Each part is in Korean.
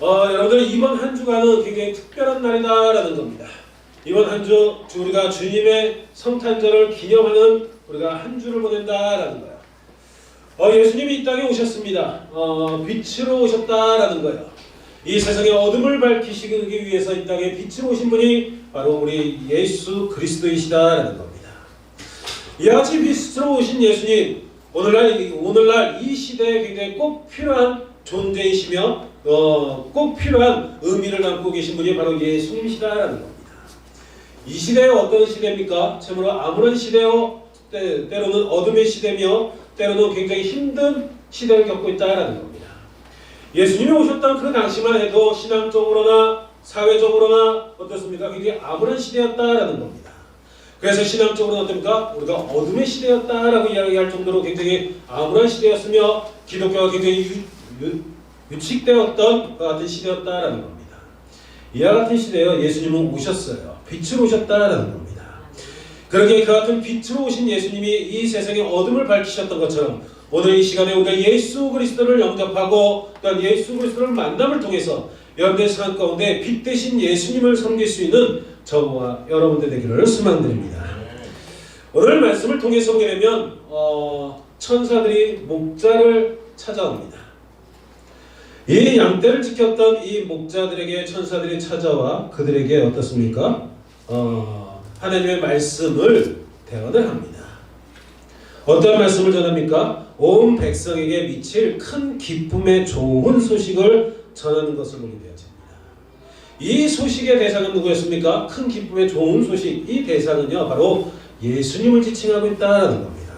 어, 여러분들 이번 한 주간은 굉장히 특별한 날이다라는 겁니다. 이번 한 주 우리가 주님의 성탄절을 기념하는 우리가 한 주를 보낸다라는 거예요. 어, 예수님이 이 땅에 오셨습니다. 어, 빛으로 오셨다라는 거예요. 이 세상의 어둠을 밝히시기 위해서 이 땅에 빛으로 오신 분이 바로 우리 예수 그리스도이시다라는 겁니다. 이와 같이 빛으로 오신 예수님, 오늘날 이- 오늘날 이 시대에 굉장히 꼭 필요한 존재이시며 어, 꼭 필요한 의미를 담고 계신 분이 바로 예수님이시다라는 겁니다. 이 시대에 어떤 시대입니까? 참으로 아무런 시대요 때, 때로는 어둠의 시대며 때로는 굉장히 힘든 시대를 겪고 있다라는 겁니다. 예수님이 오셨던 그 당시만 해도 신앙적으로나 사회적으로나 어떻습니까? 굉장히 아무런 시대였다라는 겁니다. 그래서 신앙적으로는 어떻습니까? 우리가 어둠의 시대였다라고 이야기할 정도로 굉장히 암울한 시대였으며 기독교가 굉장히 유, 유, 유축되었던 그 같은 시대였다라는 겁니다. 이와 같은 시대에 예수님은 오셨어요. 빛으로 오셨다라는 겁니다. 그러기에 그 같은 빛으로 오신 예수님이 이 세상의 어둠을 밝히셨던 것처럼 오늘 이 시간에 우리가 예수 그리스도를 영접하고 또한 예수 그리스도를 만남을 통해서 여러분의 삶 가운데 빛 대신 예수님을 섬길 수 있는 저와 여러분들 되기를 소망드립니다. 오늘 말씀을 통해서 보게 되면 어, 천사들이 목자를 찾아옵니다. 이 양떼를 지켰던 이 목자들에게 천사들이 찾아와 그들에게 어떻습니까? 어, 하나님의 말씀을 대언을 합니다. 어떤 말씀을 전합니까? 온 백성에게 미칠 큰 기쁨의 좋은 소식을 전하는 것을 보게 되어집니다. 이 소식의 대상은 누구였습니까? 큰 기쁨의 좋은 소식. 이 대상은요, 바로 예수님을 지칭하고 있다는 겁니다.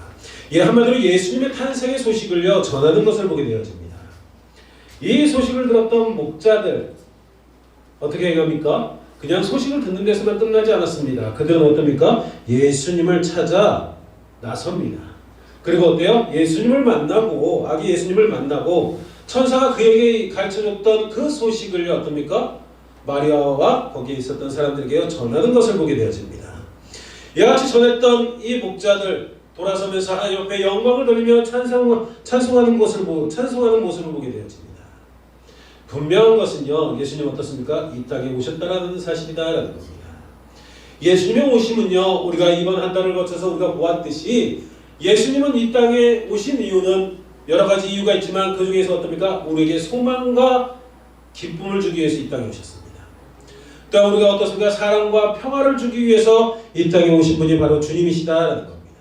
예, 한마디로 예수님의 탄생의 소식을요, 전하는 것을 보게 되어집니다. 이 소식을 들었던 목자들, 어떻게 해갑니까? 그냥 소식을 듣는 데서만 끝나지 않았습니다. 그들은 어떻습니까? 예수님을 찾아 나섭니다. 그리고 어때요? 예수님을 만나고 아기 예수님을 만나고 천사가 그에게 가르쳐줬던 그 소식을요 어떻습니까? 마리아와 거기에 있었던 사람들에게 전하는 것을 보게 되어집니다. 이와 같이 전했던 이 목자들 돌아서면서 하나님 옆에 영광을 돌리며 찬송, 찬송하는 것을 보, 찬송하는 모습을 보게 되어집니다. 분명한 것은요 예수님 어떻습니까? 이 땅에 오셨다라는 사실이다라는 겁니다. 예수님의 오심은요 우리가 이번 한 달을 거쳐서 우리가 보았듯이 예수님은 이 땅에 오신 이유는 여러 가지 이유가 있지만 그 중에서 어떻습니까? 우리에게 소망과 기쁨을 주기 위해서 이 땅에 오셨습니다. 또 우리가 어떻습니까? 사랑과 평화를 주기 위해서 이 땅에 오신 분이 바로 주님이시다라는 겁니다.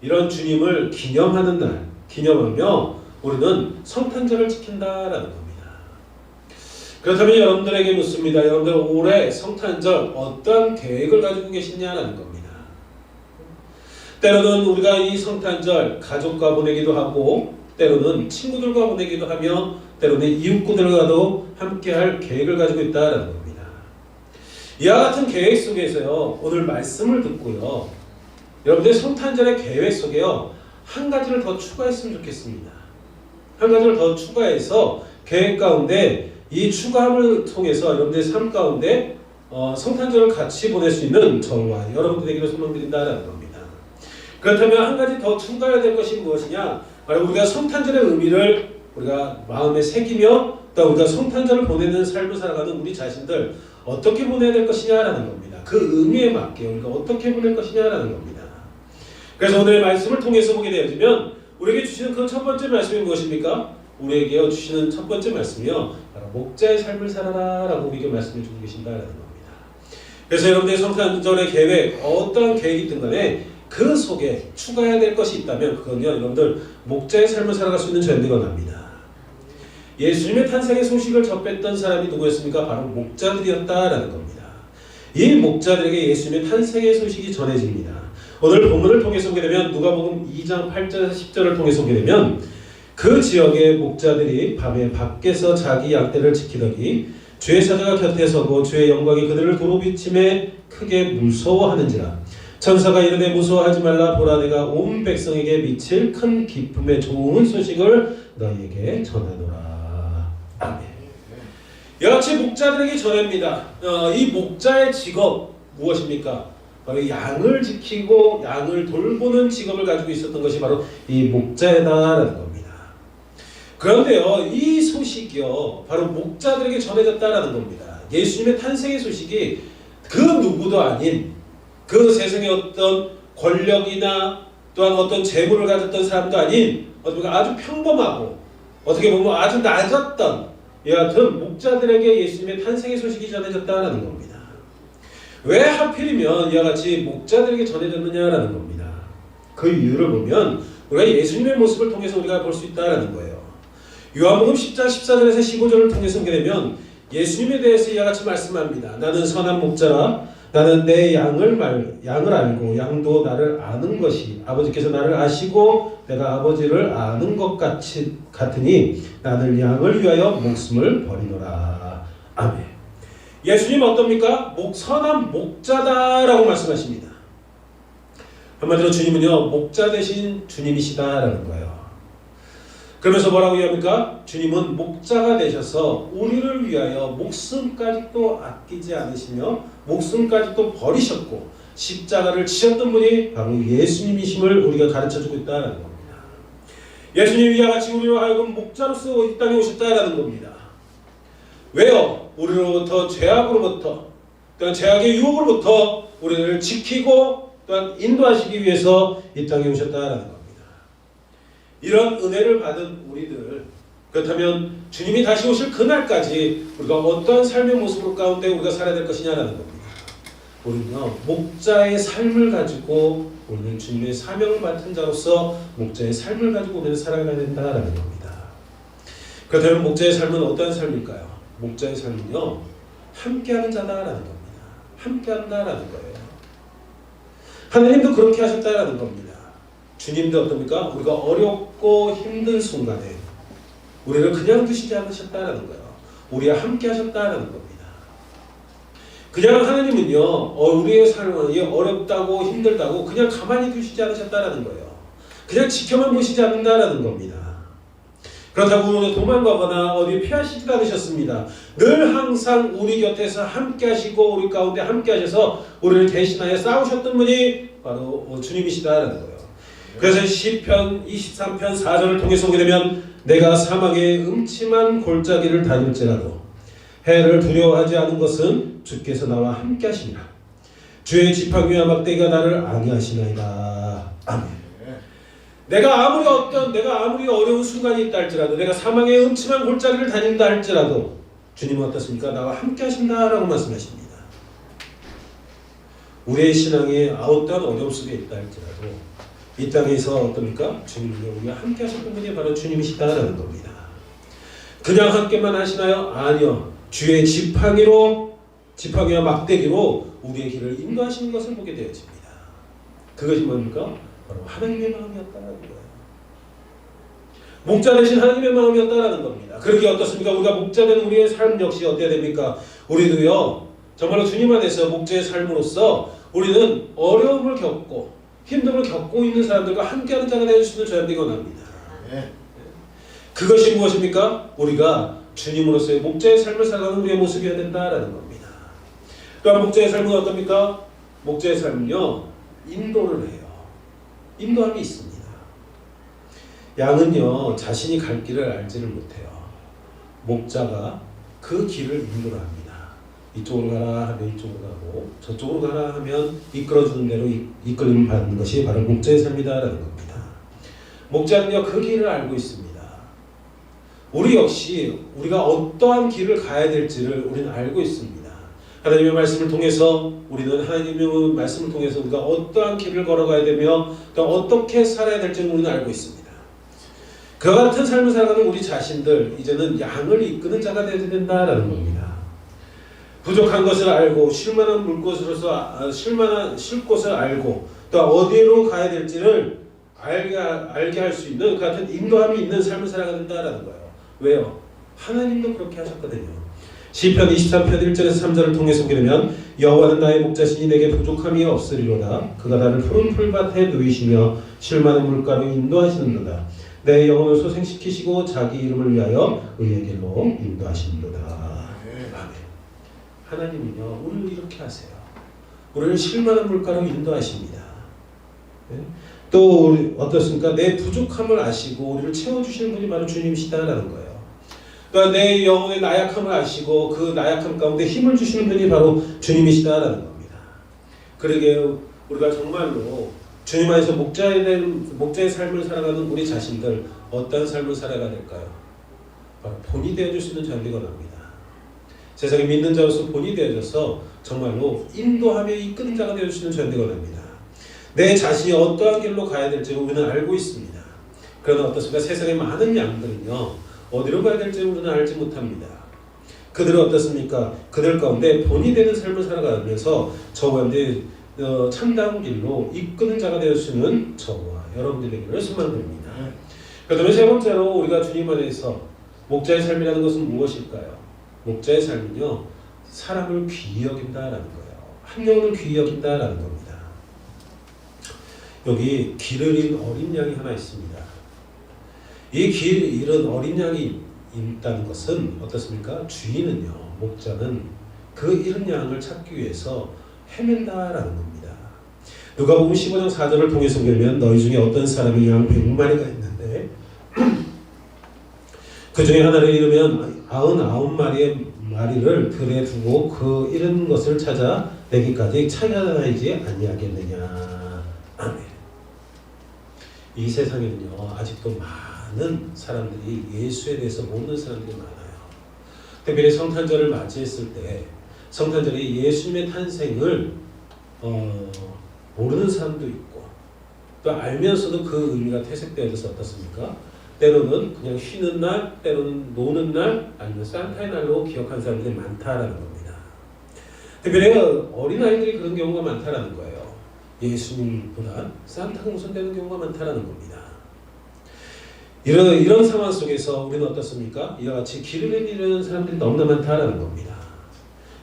이런 주님을 기념하는 날, 기념하며 우리는 성탄절을 지킨다라는 겁니다. 그렇다면 여러분들에게 묻습니다. 여러분들 올해 성탄절 어떤 계획을 가지고 계시냐라는 겁니다. 때로는 우리가 이 성탄절 가족과 보내기도 하고 때로는 친구들과 보내기도 하며 때로는 이웃들과도 함께할 계획을 가지고 있다라는 겁니다. 이와 같은 계획 속에서요 오늘 말씀을 듣고요 여러분들 성탄절의 계획 속에요 한 가지를 더 추가했으면 좋겠습니다. 한 가지를 더 추가해서 계획 가운데 이 추가함을 통해서 여러분들의 삶 가운데 어, 성탄절을 같이 보낼 수 있는 저와 여러분들 되기를 소망드린다라는 겁니다. 그렇다면 한 가지 더 추가해야 될 것이 무엇이냐? 바로 우리가 성탄절의 의미를 우리가 마음에 새기며 또 우리가 성탄절을 보내는 삶을 살아가는 우리 자신들 어떻게 보내야 될 것이냐라는 겁니다. 그 의미에 맞게 우리가 어떻게 보낼 것이냐라는 겁니다. 그래서 오늘 말씀을 통해서 보게 되어지면 우리에게 주시는 그 첫 번째 말씀이 무엇입니까? 우리에게 주시는 첫 번째 말씀이요. 바로 목자의 삶을 살아라 라고 우리에게 말씀을 주고 계신다라는 겁니다. 그래서 여러분들의 성탄절의 계획, 어떠한 계획이든 간에 그 속에 추가해야 될 것이 있다면 그건요, 여러분들 목자의 삶을 살아갈 수 있는 저희들이 원합니다. 예수님의 탄생의 소식을 접했던 사람이 누구였습니까? 바로 목자들이었다라는 겁니다. 이 목자들에게 예수님의 탄생의 소식이 전해집니다. 오늘 본문을 통해서 보게 되면 누가복음 2장 8절 10절을 통해서 보게 되면 그 지역의 목자들이 밤에 밖에서 자기 양떼를 지키더니 주의 사자가 곁에 서고 주의 영광이 그들을 도로 비침에 크게 무서워하는지라 천사가 이르되 무서워하지 말라 보라 내가 온 백성에게 미칠 큰 기쁨의 좋은 소식을 너희에게 전하노라 아멘. 여같이 목자들에게 전합니다. 어, 이 목자의 직업 무엇입니까? 바로 양을 지키고 양을 돌보는 직업을 가지고 있었던 것이 바로 이 목자다라는 겁니다. 그런데요, 이 소식이요, 바로 목자들에게 전해졌다라는 겁니다. 예수님의 탄생의 소식이 그 누구도 아닌 그 세상의 어떤 권력이나 또한 어떤 재물을 가졌던 사람도 아닌 어떻게 아주 평범하고 어떻게 보면 아주 낮았던 이 같은 목자들에게 예수님의 탄생의 소식이 전해졌다라는 겁니다. 왜 하필이면 이와 같이 목자들에게 전해졌느냐라는 겁니다. 그 이유를 보면 우리가 예수님의 모습을 통해서 우리가 볼 수 있다라는 거예요. 요한복음 10장 14절에서 15절을 통해서 보게 되면 예수님에 대해서 이와 같이 말씀합니다. 나는 선한 목자라 나는 내 양을 말 양을 알고 양도 나를 아는 것이 아버지께서 나를 아시고 내가 아버지를 아는 것 같이 같으니 나는 양을 위하여 목숨을 버리노라. 아멘. 예수님 어떻습니까? 목 선한 목자다라고 말씀하십니다. 한마디로 주님은요 목자 대신 주님이시다라는 거예요. 그러면서 뭐라고 이야기합니까? 주님은 목자가 되셔서 우리를 위하여 목숨까지 또 아끼지 않으시며 목숨까지 또 버리셨고 십자가를 지셨던 분이 바로 예수님이심을 우리가 가르쳐주고 있다는 겁니다. 예수님 이와 같이 우리와 하여금 목자로서 이 땅에 오셨다라는 겁니다. 왜요? 우리로부터 죄악으로부터 또한 죄악의 유혹으로부터 우리를 지키고 또한 인도하시기 위해서 이 땅에 오셨다라는 겁니다. 이런 은혜를 받은 우리들 그렇다면 주님이 다시 오실 그날까지 우리가 어떠한 삶의 모습 가운데 우리가 살아야 될 것이냐라는 겁니다. 우리는요 목자의 삶을 가지고 우리는 주님의 사명을 맡은 자로서 목자의 삶을 가지고 우리는 살아가야 된다라는 겁니다. 그렇다면 목자의 삶은 어떠한 삶일까요? 목자의 삶은요 함께하는 자다라는 겁니다. 함께한다라는 거예요. 하나님도 그렇게 하셨다라는 겁니다. 주님도 어떻습니까? 우리가 어렵고 힘든 순간에 우리를 그냥 두시지 않으셨다라는 거예요. 우리와 함께 하셨다라는 겁니다. 그냥 하나님은요, 어, 우리의 삶은 어렵다고 힘들다고 그냥 가만히 두시지 않으셨다라는 거예요. 그냥 지켜만 보시지 않는다라는 겁니다. 그렇다고 도망가거나 어디 피하시지 않으셨습니다. 늘 항상 우리 곁에서 함께 하시고 우리 가운데 함께 하셔서 우리를 대신하여 싸우셨던 분이 바로 주님이시다라는 거예요. 그래서 시편 23편 4절을 통해서 보게 되면 내가 사막의 음침한 골짜기를 다닐지라도 해를 두려워하지 않은 것은 주께서 나와 함께 하시니라. 주의 지팡이와 막대기가 나를 안위하시나이다. 아멘. 내가 아무리 어떤 내가 아무리 어려운 순간이 있다 할지라도 내가 사망의 음침한 골짜기를 다닌다 할지라도 주님은 어떻습니까? 나와 함께 하신다라고 말씀하십니다. 우리의 신앙이 어떠한 어려움 속에 있다 할지라도 이 땅에서 어떻습니까? 주님과 우리가 함께 하셨던 분이 바로 주님이시다라는 겁니다. 그냥 함께만 하시나요? 아니요. 주의 지팡이로 지팡이와 막대기로 우리의 길을 인도하시는 것을 보게 되어집니다. 그것이 뭡니까? 바로 하나님의 마음이었다는 거예요. 목자 대신 하나님의 마음이었다라는 겁니다. 그렇게 어떻습니까? 우리가 목자 된 우리의 삶 역시 어때야 됩니까? 우리도요. 정말로 주님 안에서 목자의 삶으로서 우리는 어려움을 겪고 힘듦을 겪고 있는 사람들과 함께하는 자가 되어 주시는 저희들이 원합니다. 그것이 무엇입니까? 우리가 주님으로서의 목자의 삶을 살아가는 우리의 모습이어야 된다라는 겁니다. 또한 목자의 삶은 어떻습니까? 목자의 삶은요 인도를 해요. 인도함이 있습니다. 양은요 자신이 갈 길을 알지를 못해요. 목자가 그 길을 인도를 합니다. 이쪽으로 가라 하면 이쪽으로 가고 저쪽으로 가라 하면 이끌어주는 대로 이- 이끌림을 받는 것이 바로 목자의 삶이다라는 겁니다. 목자는요 그 길을 알고 있습니다. 우리 역시 우리가 어떠한 길을 가야 될지를 우리는 알고 있습니다. 하나님의 말씀을 통해서 우리는 하나님의 말씀을 통해서 우리가 어떠한 길을 걸어가야 되며 또 어떻게 살아야 될지를 우리는 알고 있습니다. 그 같은 삶을 살아가는 우리 자신들 이제는 양을 이끄는 자가 되어야 된다라는 겁니다. 부족한 것을 알고 쉴만한 물곳으로서 아, 쉴만한 쉴 곳을 알고 또 어디로 가야 될지를 알게 알게 할 수 있는 그 같은 인도함이 있는 삶을 살아가야 된다라는 거예요. 왜요? 하나님도 그렇게 하셨거든요. 시편 23편 1절에서 3절을 통해서 보게 되면 여호와는 나의 목자시니 내게 부족함이 없으리로다 그가 나를 푸른 풀밭에 누이시며 쉴만한 물가로 인도하시는도다 내 영혼을 소생시키시고 자기 이름을 위하여 의의 길로 인도하시는도다. 하나님은요 우리를 이렇게 하세요 우리를 쉴만한 물가로 인도하십니다 네? 또 어떻습니까? 내 부족함을 아시고 우리를 채워주시는 분이 바로 주님이시다라는 거예요. 그러니까 내 영혼의 나약함을 아시고 그 나약함 가운데 힘을 주시는 분이 바로 주님이시다라는 겁니다. 그러게 우리가 정말로 주님 안에서 목자에 목자의 삶을 살아가는 우리 자신들 어떤 삶을 살아가야 될까요? 본이 되어줄 수 있는 자들이 원합니다. 세상에 믿는 자로서 본이 되어져서 정말로 인도하며 이끄는 자가 있는 자들이 원합니다. 내 자신이 어떠한 길로 가야 될지 우리는 알고 있습니다. 그러나 어떻습니까? 세상의 많은 양들은요 어디로 가야 될지 우리는 알지 못합니다. 그들은 어떻습니까? 그들 가운데 본이 되는 삶을 살아가면서 저와 여러분들이 어, 참다운 길로 이끄는 자가 되어 주시는 저와 여러분들이 되기를 소망드립니다. 그다음에 세 번째로 우리가 주님 안에서 목자의 삶이라는 것은 무엇일까요? 목자의 삶은요 사람을 귀히 여긴다라는 거예요. 한 영혼을 귀히 여긴다라는 겁니다. 여기 길을 잃은 어린 양이 하나 있습니다. 이 길 잃은 어린 양이 있다는 것은 어떻습니까? 주인은요 목자는 그 잃은 양을 찾기 위해서 헤맨다라는 겁니다. 누가복음 15장 4절을 통해서 보면 너희 중에 어떤 사람이 양 100마리가 있는데 그 중에 하나를 잃으면 아흔아홉 마리의 마리를 들에 두고 그 잃은 것을 찾아 내기까지 찾아다니지 아니하겠느냐. 아멘. 이 세상에는요 아직도 많은 사람들이 예수에 대해서 모르는 사람들이 많아요. 특별히 성탄절을 맞이했을 때 성탄절이 예수님의 탄생을 어, 모르는 사람도 있고 또 알면서도 그 의미가 퇴색되어져서 어떻습니까? 때로는 그냥 쉬는 날, 때로는 노는 날, 아니면 산타의 날로 기억하는 사람들이 많다라는 겁니다. 특별히 어린아이들이 그런 경우가 많다라는 거예요. 예수님보다 산타가 우선되는 경우가 많다라는 겁니다. 이런, 이런 상황 속에서 우리는 어떻습니까? 이와 같이 길을 잃는 사람들이 너무나 많다라는 겁니다.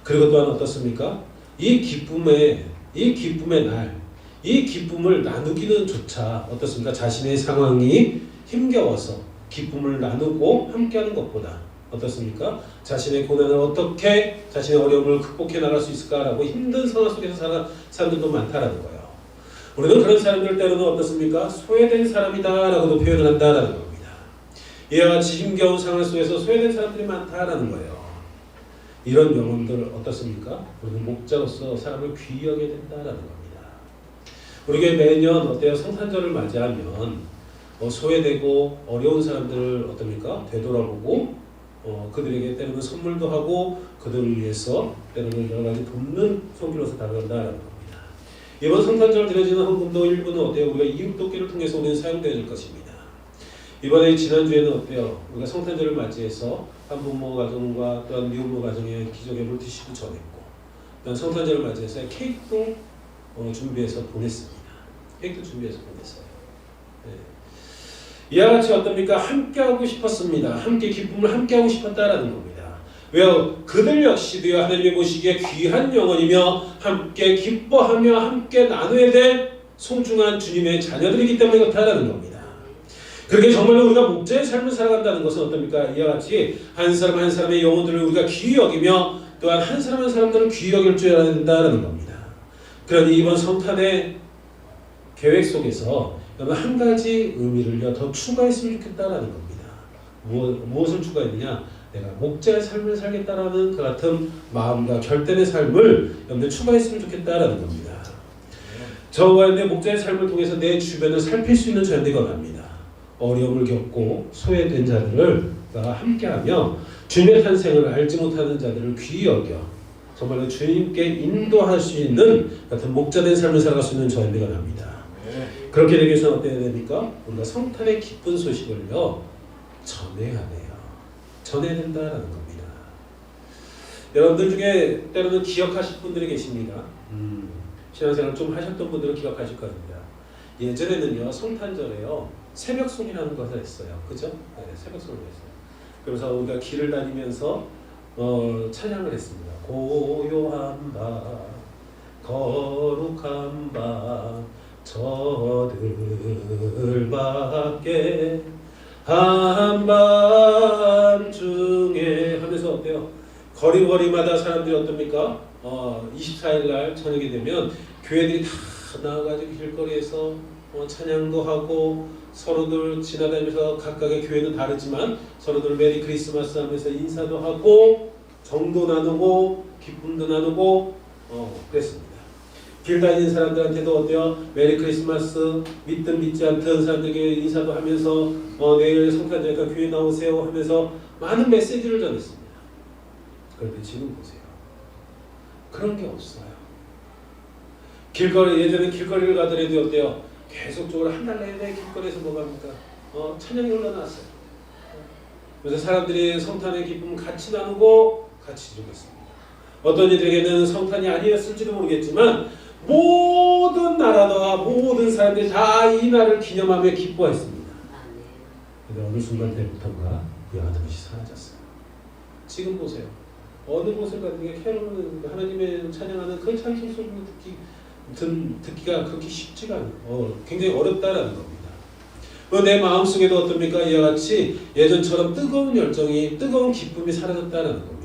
그리고 또한 어떻습니까? 이 기쁨의 이 기쁨의 날, 이 기쁨을 나누기는 조차 어떻습니까? 자신의 상황이 힘겨워서 기쁨을 나누고 함께하는 것보다 어떻습니까? 자신의 고난을 어떻게 자신의 어려움을 극복해 나갈 수 있을까라고 힘든 상황 속에서 사는 사람들도 많다라는 거예요. 우리는 그런 사람들 때로는 어떻습니까? 소외된 사람이다라고도 표현을 한다라는 겁니다. 이와 같이 힘겨운 상황 속에서 소외된 사람들이 많다라는 거예요. 이런 영혼들 어떻습니까? 우리는 목자로서 사람을 여겨야 된다라는 겁니다. 우리가 매년 어때요? 성탄절을 맞이하면 어, 소외되고 어려운 사람들을 어떻습니까? 되돌아보고 어, 그들에게 때로는 선물도 하고 그들을 위해서 때로는 여러 가지 돕는 손길로서 다가간다라는 겁니다. 이번 성탄절 드려지는 헌금도 일부는 어때요? 우리가 이웃 돕기를 통해서 우리는 사용되어질 것입니다. 이번에 지난주에는 어때요? 우리가 성탄절을 맞이해서 한부모 가정과 또한 미혼모 가정에 기적의 물티슈도 전했고 또한 성탄절을 맞이해서 케이크도 어, 준비해서 보냈습니다. 케이크도 준비해서 보냈어요. 네. 이와 같이 어떻습니까? 함께하고 싶었습니다. 함께 기쁨을 함께하고 싶었다라는 겁니다. 왜요? 그들 역시도요 하나님이 보시기에 귀한 영혼이며 함께 기뻐하며 함께 나눠야 될 소중한 주님의 자녀들이기 때문에 그렇다라는 겁니다. 그렇게 정말로 우리가 목자의 삶을 살아간다는 것은 어떻습니까? 이와 같이 한 사람 한 사람의 영혼들을 우리가 귀히 여기며 또한 한 사람 한 사람들을 귀히 여길 줄 알아야 된다는 겁니다. 그러니 이번 성탄의 계획 속에서 여러분 한 가지 의미를 더 추가했으면 좋겠다라는 겁니다. 무엇, 무엇 을 추가했느냐? 내가 목자의 삶을 살겠다라는 그 같은 마음과 결단의 삶을 여러분들 추가했으면 좋겠다라는 겁니다. 저와 내 목자의 삶을 통해서 내 주변을 살필 수 있는 자들이 원합니다. 어려움을 겪고 소외된 자들을 함께하며 주님의 탄생을 알지 못하는 자들을 귀히 여겨 정말로 주님께 인도할 수 있는 같은 목자된 삶을 살아갈 수 있는 저희들이 원합니다. 그렇게 되기 위해서 어떻게 됩니까? 우리가 성탄의 기쁜 소식을요 전해야 돼요. 전해야 된다라는 겁니다. 여러분들 중에 때로는 기억하실 분들이 계십니다. 음, 신앙생활 좀 하셨던 분들은 기억하실 겁니다. 예전에는요 성탄절에요 새벽 송이라는 것을 했어요. 그죠? 네, 새벽송을 했어요. 그래서 우리가 길을 다니면서 어, 찬양을 했습니다. 고요한 밤, 거룩한 밤, 저들밖에 한밤중에 하면서 어때요? 거리거리마다 사람들이 어떻습니까? 어, 24일 날 저녁이 되면 교회들이 다 나와가지고 길거리에서 어, 찬양도 하고 서로들 지나다니면서 각각의 교회는 다르지만 서로들 메리 크리스마스 하면서 인사도 하고 정도 나누고 기쁨도 나누고 어, 그랬습니다. 길 다니는 사람들한테도 어때요? 메리 크리스마스 믿든 믿지 않든 사람들에게 인사도 하면서 어, 내일 성탄절이니까 교회 나오세요 하면서 많은 메시지를 전했습니다. 그런데 지금 보세요. 그런 게 없어요. 길거리 예전에 길거리를 가더라도 어때요? 계속적으로 한 달 내내 길거리에서 뭐 합니까? 어, 찬양이 흘러나왔어요. 그래서 사람들이 성탄의 기쁨 같이 나누고 같이 즐겼습니다. 어떤 이들에게는 성탄이 아니었을지도 모르겠지만 모든 나라와 모든 사람들이 다 이 날을 기념하며 기뻐했습니다. 근데 어느 순간 그와 같은 것이 사라졌어요. 지금 보세요. 어느 곳을 가든지 캐롤은 하나님의 찬양하는 그 찬송 소리를 듣기 듣, 듣기가 그렇게 쉽지가 않아요. 어, 굉장히 어렵다라는 겁니다. 어, 내 마음속에도 어떻습니까? 이와 같이 예전처럼 뜨거운 열정이 뜨거운 기쁨이 사라졌다는 겁니다.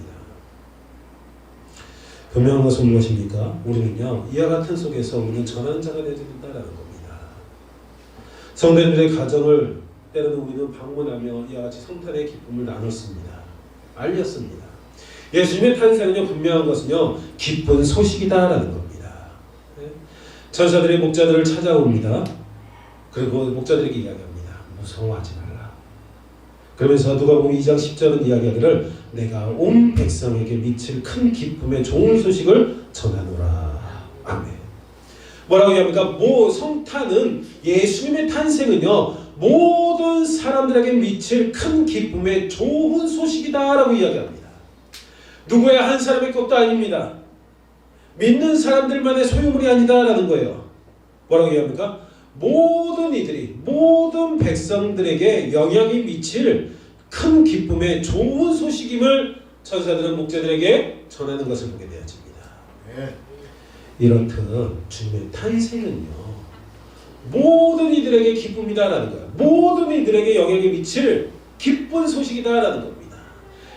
분명한 것은 무엇입니까? 우리는요 이와 같은 속에서 우리는 전하는 자가 되어야 된다는 겁니다. 성도님들의 가정을 때로는 우리는 방문하며 이와 같이 성탄의 기쁨을 나눴습니다. 알렸습니다. 예수님의 탄생은요 분명한 것은요 기쁜 소식이다라는 겁니다. 네? 천사들이 목자들을 찾아옵니다. 그리고 목자들에게 이야기합니다. 무서워하지 말라. 그러면서 누가복음 2장 10절은 이야기하기를 내가 온 백성에게 미칠 큰 기쁨의 좋은 소식을 전하노라. 아멘. 뭐라고 이야기합니까? 뭐 성탄은 예수님의 탄생은요 모든 사람들에게 미칠 큰 기쁨의 좋은 소식이다라고 이야기합니다. 누구의 한 사람의 것도 아닙니다. 믿는 사람들만의 소유물이 아니다라는 거예요. 뭐라고 이야기합니까? 모든 이들이 모든 백성들에게 영향이 미칠 큰 기쁨의 좋은 소식임을 천사들은 목자들에게 전하는 것을 보게 되어집니다. 이렇듯 주님의 탄생은요 모든 이들에게 기쁨이다라는 거예요. 모든 이들에게 영향이 미칠 기쁜 소식이다라는 겁니다.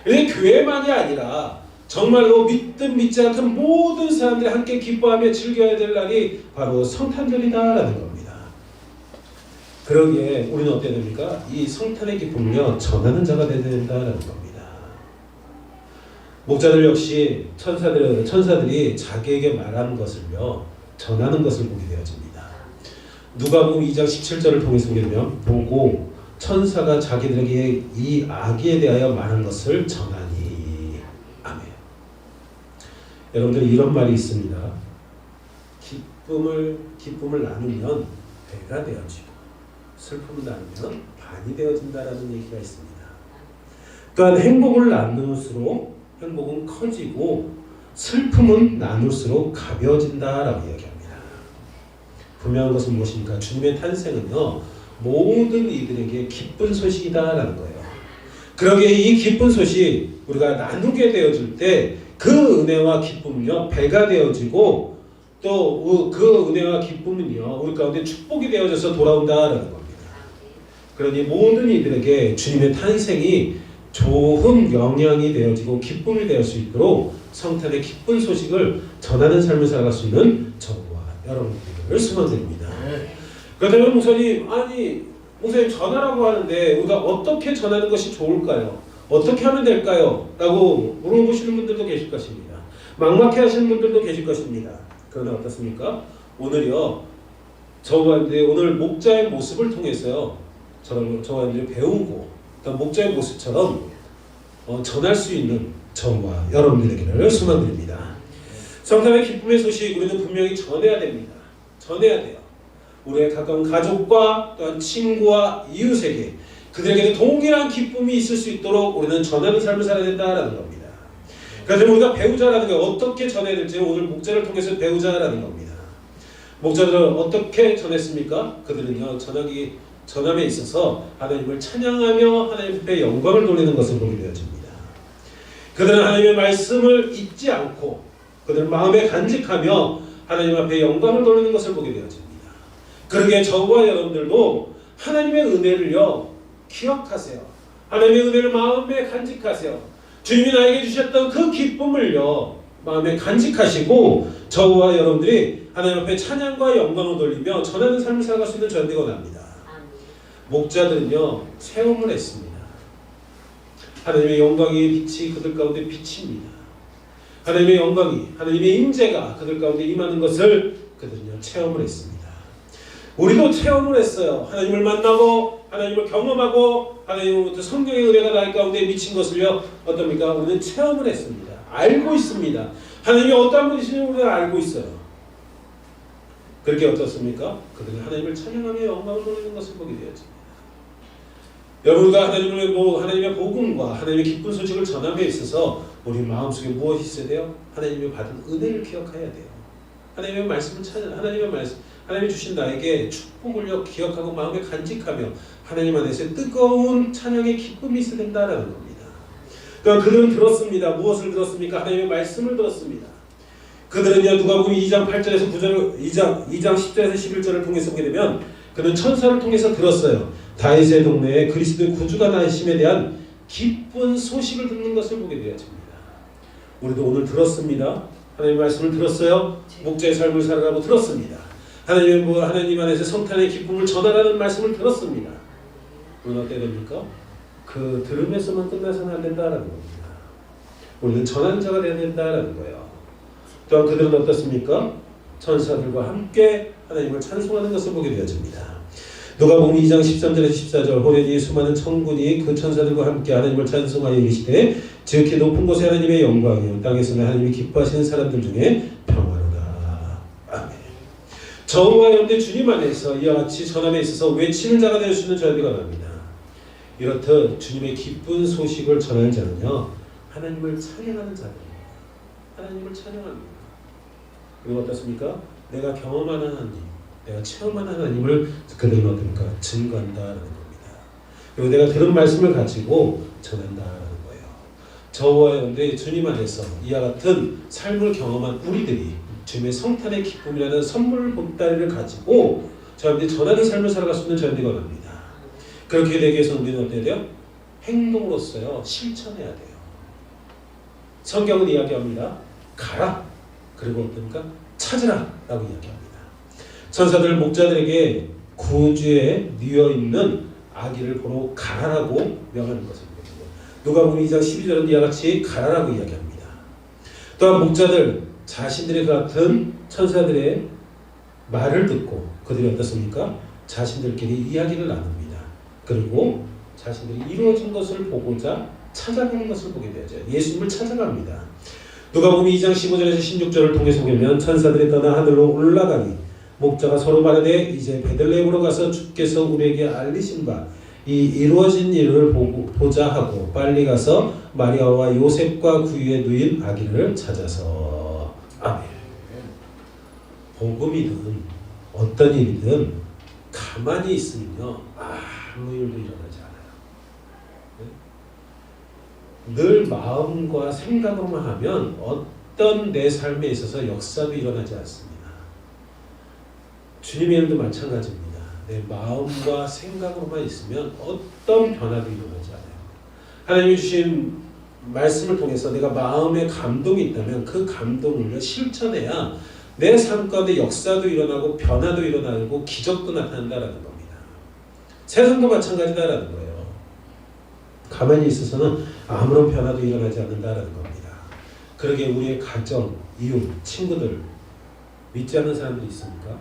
교회만이 아니라 정말로 믿든 믿지 않든 모든 사람들이 함께 기뻐하며 즐겨야 될 날이 바로 성탄절이다라는 겁니다. 그러기에 우리는 어떻게 됩니까? 이 성탄의 기쁨을요 전하는 자가 되어야 된다라는 겁니다. 목자들 역시 천사들 천사들이 자기에게 말하는 것을요 전하는 것을 보게 되어집니다. 누가복음 2장 17절을 통해서 보게 되면 보고 천사가 자기들에게 이 아기에 대하여 말한 것을 전하니 아멘. 여러분들 이런 말이 있습니다. 기쁨을 기쁨을 나누면 배가 되어지고 슬픔을 나누면 반이 되어진다라는 얘기가 있습니다. 그러니까 행복을 나눌수록 행복은 커지고 슬픔은 나눌수록 가벼워진다라고 이야기합니다. 분명한 것은 무엇입니까? 주님의 탄생은요 모든 이들에게 기쁜 소식이다라는 거예요. 그러기에 이 기쁜 소식 우리가 나누게 되어질 때 그 은혜와 기쁨은요 배가 되어지고 또 그 은혜와 기쁨은요 우리 가운데 축복이 되어져서 돌아온다라는 겁니다. 그러니 모든 이들에게 주님의 탄생이 좋은 영향이 되어지고 기쁨이 되어 수 있도록 성탄의 기쁜 소식을 전하는 삶을 살아갈 수 있는 저와 여러분들을 소망드립니다. 그렇다면 목사님 아니 목사님 전하라고 하는데 우리가 어떻게 전하는 것이 좋을까요? 어떻게 하면 될까요? 라고 물어보시는 분들도 계실 것입니다. 막막해 하시는 분들도 계실 것입니다. 그러나 어떻습니까? 오늘요 저와 오늘 목자의 모습을 통해서요 저를 저와 이제 배우고 그러니까 목자의 모습처럼 어, 전할 수 있는 저와 여러분들에게를 소망드립니다. 성탄의 기쁨의 소식 우리는 분명히 전해야 됩니다. 전해야 돼요. 우리의 가까운 가족과 또한 친구와 이웃에게 그들에게도 동일한 기쁨이 있을 수 있도록 우리는 전하는 삶을 살아야 된다라는 겁니다. 그래서 우리가 배우자라는 게 어떻게 전해야 될지 오늘 목자를 통해서 배우자라는 겁니다. 목자들은 어떻게 전했습니까? 그들은요 전하기 전함에 있어서 하나님을 찬양하며 하나님 앞에 영광을 돌리는 것을 보게 되어집니다. 그들은 하나님의 말씀을 잊지 않고 그들은 마음에 간직하며 하나님 앞에 영광을 돌리는 것을 보게 되어집니다. 그러게 저와 여러분들도 하나님의 은혜를요 기억하세요. 하나님의 은혜를 마음에 간직하세요. 주님이 나에게 주셨던 그 기쁨을요 마음에 간직하시고 저와 여러분들이 하나님 앞에 찬양과 영광을 돌리며 전하는 삶을 살아갈 수 있는 전대가 납니다. 목자들은요 체험을 했습니다. 하나님의 영광이 빛이 그들 가운데 비칩니다. 하나님의 영광이 하나님의 임재가 그들 가운데 임하는 것을 그들은요 체험을 했습니다. 우리도 체험을 했어요. 하나님을 만나고 하나님을 경험하고 하나님으로부터 성경의 은혜가 나의 가운데 미친 것을요 어떻습니까? 우리는 체험을 했습니다. 알고 있습니다. 하나님이 어떠한 분이신지 우리가 알고 있어요. 그렇게 어떻습니까? 그들은 하나님을 찬양하며 영광을 돌리는 것을 보게 되었습니다. 여러분과 하나님을 뭐 하나님의 복음과 하나님의 기쁜 소식을 전함에 있어서 우리 마음속에 무엇이 있어야 돼요? 하나님이 받은 은혜를 기억해야 돼요. 하나님의 말씀을 찾아 하나님의 말씀 하나님이 주신 나에게 축복을 기억하고 마음에 간직하며 하나님 안에서 뜨거운 찬양의 기쁨이 있어야 된다라는 겁니다. 그러니까 그들은 들었습니다. 무엇을 들었습니까? 하나님의 말씀을 들었습니다. 그들은요 누가 보면 2장 8절에서 9절 2장 2장 10절에서 11절을 통해서 보게 되면 그는 천사를 통해서 들었어요. 다윗의 동네에 그리스도의 구주가 나심에 대한 기쁜 소식을 듣는 것을 보게 되었습니다. 우리도 오늘 들었습니다. 하나님 말씀을 들었어요. 목자의 삶을 살아라고 들었습니다. 하나님 뭐 하나님 안에서 성탄의 기쁨을 전하라는 말씀을 들었습니다. 우리는 어떻게 됩니까? 그 들음에서만 끝나서는 안 된다라는 겁니다. 우리는 전한 자가 되어야 된다라는 거예요. 또한 그들은 어떻습니까? 천사들과 함께 하나님을 찬송하는 것을 보게 되어집니다. 누가 보면 2장 13절에서 14절 호련히 수많은 천군이 그 천사들과 함께 하나님을 찬송하여 이르시되 지극히 높은 곳에 하나님의 영광이요 땅에서는 하나님이 기뻐하시는 사람들 중에 평화로다. 아멘. 저와 여러분들 주님 안에서 이와 같이 전함에 있어서 자가 될수 있는 저희가 납니다. 이렇듯 주님의 기쁜 소식을 전하는 자는요 하나님을 찬양하는 자들입니다. 하나님을 찬양합니다. 그리고 어떻습니까? 내가 경험하는 하나님, 내가 체험하는 하나님을 어떻습니까? 증거한다라는 겁니다. 그리고 내가 들은 말씀을 가지고 전한다라는 거예요. 저와 여러분들이 주님 안에서 이와 같은 삶을 경험한 우리들이 주님의 성탄의 기쁨이라는 선물 보따리를 가지고 저희들이 전하는 삶을 살아갈 수 있는 저희들이 합니다. 그렇게 되기 위해서 우리는 어떻게 돼요? 행동으로서요 실천해야 돼요. 성경은 이야기합니다. 가라. 그리고 어떻습니까? 찾으라라고 이야기합니다. 천사들 목자들에게 구주에 뉘어 있는 아기를 보러 가라라고 명하는 보거든요. 누가 보면 2장 12절은 이와 같이 가라라고 이야기합니다. 또한 목자들 자신들의 같은 천사들의 말을 듣고 그들이 어떻습니까? 자신들끼리 이야기를 나눕니다. 그리고 자신들이 이루어진 것을 보고자 찾아가는 것을 보게 되죠. 예수님을 찾아갑니다. 누가 보면 2장 15절에서 16절을 통해서 보면 천사들이 떠나 하늘로 올라가니 목자가 서로 말하되 이제 베들레헴으로 가서 주께서 우리에게 알리신 바 이 이루어진 일을 보고, 보자 하고 빨리 가서 마리아와 요셉과 구유에 누인 아기를 찾아서 아멘. 복음이든 어떤 일이든 가만히 있으면요 아무 일도 일어나지 않아요. 네? 늘 마음과 생각으로만 하면 어떤 내 삶에 있어서 역사도 일어나지 않습니다. 주님의 일도 마찬가지입니다. 내 마음과 생각으로만 있으면 어떤 변화도 일어나지 않아요. 하나님이 주신 말씀을 통해서 내가 마음에 감동이 있다면 그 감동을 실천해야 내 삶 가운데 역사도 일어나고 변화도 일어나고 기적도 나타난다라는 겁니다. 세상도 마찬가지다라는 거예요. 가만히 있어서는 아무런 변화도 일어나지 않는다라는 겁니다. 그러게 우리의 가정, 이웃, 친구들 믿지 않는 사람들이 있습니까?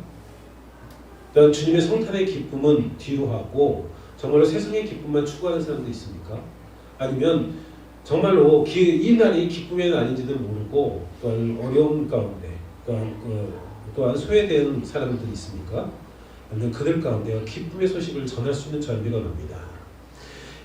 그러니까 주님의 성탄의 기쁨은 뒤로 하고 정말로 세상의 기쁨만 추구하는 사람도 있습니까? 아니면 정말로 기, 이 날이 기쁨의 날인지도 모르고 또한 어려운 가운데 또한, 그, 또한 소외된 사람들이 있습니까? 아니면 그들 가운데 기쁨의 소식을 전할 수 있는 전비가 납니다.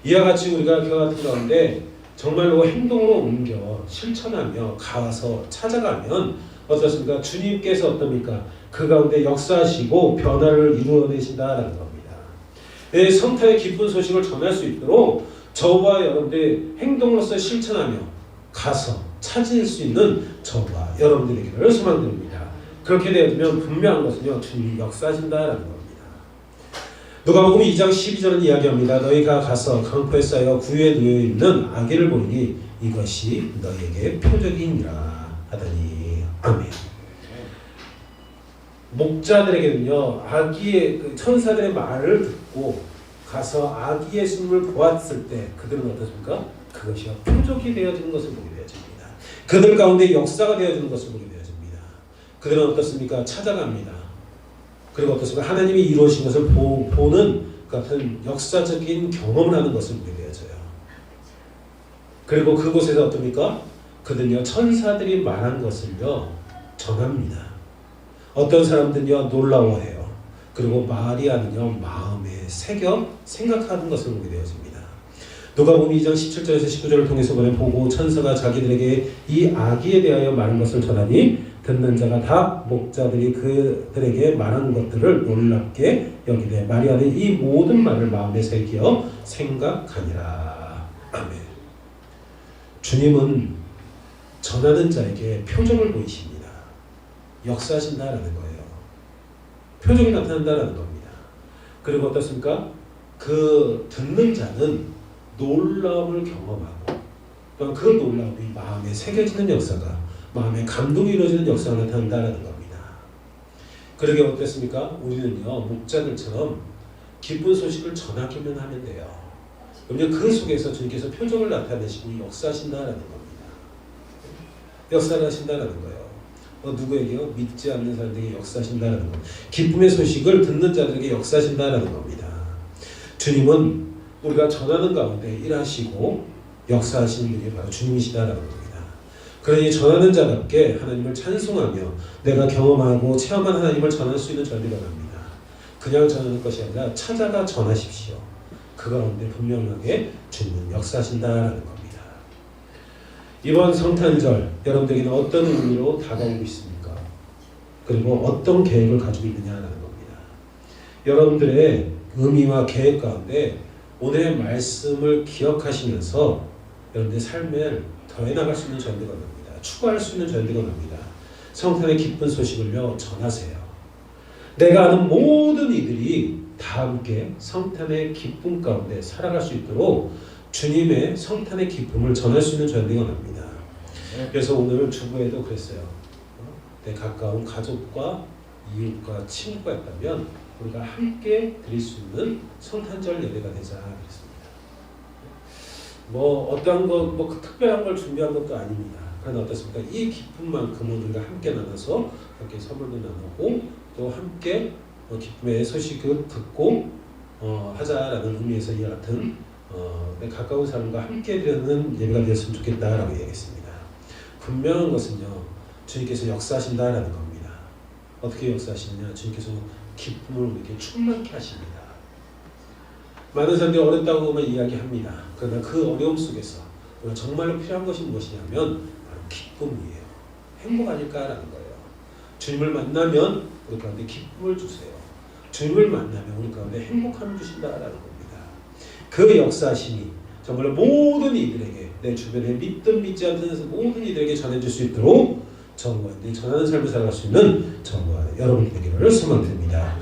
이와 같이 우리가 그와 같은 가운데 정말로 행동으로 옮겨 실천하며 가서 찾아가면 어떻습니까? 주님께서 어떻습니까? 그 가운데 역사하시고 변화를 이루어내신다라는 겁니다. 내 성탄의 기쁜 소식을 전할 수 있도록 저와 여러분들의 행동으로서 실천하며 가서 찾을 수 있는 저와 여러분들에게를 소망드립니다. 그렇게 되면 분명한 것은요, 주님이 역사하신다라는 겁니다. 누가복음 2장 12절은 이야기합니다. 너희가 가서 강포에 쌓여 구유에 누워 있는 아기를 보니 이것이 너희에게 표적이니라 하더니 아멘. 목자들에게는요 아기의 그 천사들의 말을 듣고 가서 아기 예수님을 보았을 때 그들은 어떻습니까? 그것이 표적이 되어지는 것을 보게 되어집니다. 그들 가운데 역사가 되어지는 것을 보게 되어집니다. 그들은 어떻습니까? 찾아갑니다. 그리고 어떻습니까? 하나님이 이루어진 것을 보, 보는 그 같은 역사적인 경험을 하는 것을 보게 되어져요. 그리고 그곳에서 어떻습니까? 그들요 천사들이 말한 것을요 전합니다. 어떤 사람들은요 놀라워해요. 그리고 마리아는요 마음에 새겨 생각하는 것을 보게 되어집니다. 누가복음 2장 17절에서 19절을 통해서 보고 천사가 자기들에게 이 아기에 대하여 말한 것을 전하니 듣는 자가 다 목자들이 그들에게 말한 것들을 놀랍게 여기되 마리아는 이 모든 말을 마음에 새겨 생각하니라. 아멘. 주님은 전하는 자에게 표정을 보이십니다. 역사하신다라는 거예요. 표정이 나타난다라는 겁니다. 그리고 어떻습니까? 그 듣는 자는 놀라움을 경험하고 그 놀라움이 마음에 새겨지는 역사가 마음에 감동이 이루어지는 역사가 나타난다라는 겁니다. 그러게 어땠습니까? 우리는요 목자들처럼 기쁜 소식을 전하기만 하면 돼요. 그러면 그 속에서 주님께서 표정을 나타내시고 역사하신다라는 겁니다. 역사를 하신다라는 거예요. 어, 누구에게요? 믿지 않는 사람들에게 역사하신다라는 거. 기쁨의 소식을 듣는 자들에게 역사하신다라는 겁니다. 주님은 우리가 전하는 가운데 일하시고 역사하시는 분이 바로 주님이시다라는 겁니다. 그러니 전하는 자답게 하나님을 찬송하며 내가 경험하고 체험한 하나님을 전할 수 있는 전리가 납니다. 그냥 전하는 것이 아니라 찾아가 전하십시오. 그 가운데 분명하게 주님은 역사하신다라는 겁니다. 이번 성탄절 여러분들에게는 어떤 의미로 다가오고 있습니까? 그리고 어떤 계획을 가지고 있느냐라는 겁니다. 여러분들의 의미와 계획 가운데 오늘의 말씀을 기억하시면서 여러분들의 삶을 더해나갈 수 있는 전도가 납니다. 추구할 수 있는 전도가 납니다. 성탄의 기쁜 소식을요 전하세요. 내가 아는 모든 이들이 다 함께 성탄의 기쁨 가운데 살아갈 수 있도록 주님의 성탄의 기쁨을 전할 수 있는 전도가 납니다. 그래서 오늘 주부에도 그랬어요. 어? 내 가까운 가족과 이웃과 친구가 있다면 우리가 함께 드릴 수 있는 성탄절 예배가 되자 그랬습니다. 뭐 어떠한 거뭐 특별한 걸 준비한 것도 아닙니다. 그러나 어떻습니까? 이 기쁨만큼은 우리가 함께 나눠서 함께 선물도 나누고 또 함께 어, 기쁨의 소식을 듣고 어, 하자라는 의미에서 이 같은 어, 내 가까운 사람과 함께 드리는 예배가 되었으면 좋겠다라고 얘기했습니다. 분명한 것은요, 주님께서 역사하신다라는 겁니다. 어떻게 역사하시느냐? 주님께서 기쁨을 우리에게 충만케 하십니다. 많은 사람들이 어렵다고만 이야기합니다. 그러나 그 어려움 속에서 정말로 필요한 것이 무엇이냐면 바로 기쁨이에요. 행복 아닐까라는 거예요. 주님을 만나면 우리 가운데 기쁨을 주세요. 주님을 만나면 우리 가운데 행복함을 주신다라는 겁니다. 그 역사심이 정말 모든 이들에게 내 주변에 믿든 믿지 않든 모든 이들에게 전해질 수 있도록 저와 전하는 삶을 살아갈 수 있는 저와 여러분이 되기를 소망드립니다.